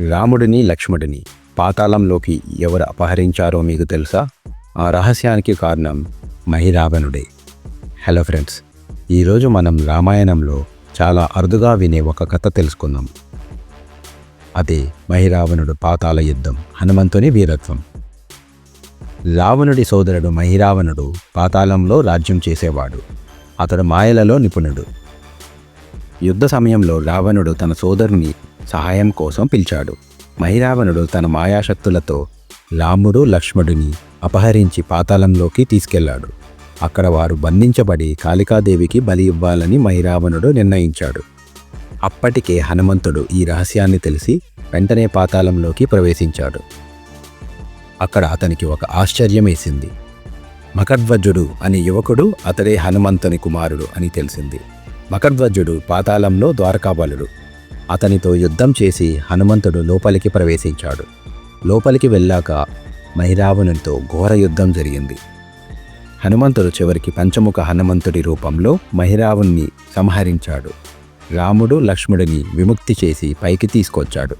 రాముడిని లక్ష్మణుడిని పాతాళంలోకి ఎవరు అపహరించారో మీకు తెలుసా? ఆ రహస్యానికి కారణం మహిరావణుడే. హలో ఫ్రెండ్స్ ఈరోజు మనం రామాయణంలో చాలా అరుదుగా వినే ఒక కథ తెలుసుకుందాం. అదే మహిరావణుడు పాతాళ యుద్ధం హనుమంతుని వీరత్వం. రావణుడి సోదరుడు మహిరావణుడు పాతాళంలో రాజ్యం చేసేవాడు. అతడు మాయలలో నిపుణుడు. యుద్ధ సమయంలో రావణుడు తన సోదరుని సహాయం కోసం పిలిచాడు. మహిరావణుడు తన మాయాశక్తులతో రాముడు లక్ష్మణుడిని అపహరించి పాతాళంలోకి తీసుకెళ్ళాడు. అక్కడ వారు బంధించబడి కాళికాదేవికి బలి ఇవ్వాలని మహిరావణుడు నిర్ణయించాడు. అప్పటికే హనుమంతుడు ఈ రహస్యాన్ని తెలిసి వెంటనే పాతాళంలోకి ప్రవేశించాడు. అక్కడ అతనికి ఒక ఆశ్చర్యం వేసింది. మకర్ధ్వజుడు అనే యువకుడు అతడే హనుమంతుని కుమారుడు అని తెలిసింది. మకర్ధ్వజుడు పాతాళంలో ద్వారకాబలుడు అతనితో యుద్ధం చేసి హనుమంతుడు లోపలికి ప్రవేశించాడు. లోపలికి వెళ్ళాక మహిరావణునితో ఘోర యుద్ధం జరిగింది. హనుమంతుడు చివరికి పంచముఖ హనుమంతుడి రూపంలో మహిరావుణ్ణి సంహరించాడు. రాముడు లక్ష్మణుడిని విముక్తి చేసి పైకి తీసుకొచ్చాడు.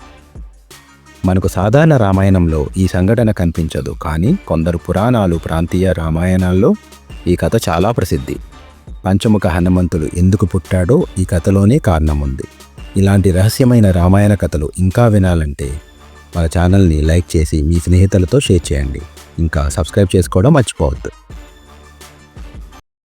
మనకు సాధారణ రామాయణంలో ఈ సంఘటన కనిపించదు కానీ కొందరు పురాణాలు ప్రాంతీయ రామాయణాల్లో ఈ కథ చాలా ప్రసిద్ధి. పంచముఖ హనుమంతుడు ఎందుకు పుట్టాడో ఈ కథలోనే కారణం ఉంది. ఇలాంటి రహస్యమైన రామాయణ కథలు ఇంకా వినాలంటే మన ఛానల్ని లైక్ చేసి మీ స్నేహితులతో షేర్ చేయండి. ఇంకా సబ్స్క్రైబ్ చేసుకోవడం మర్చిపోవద్దు.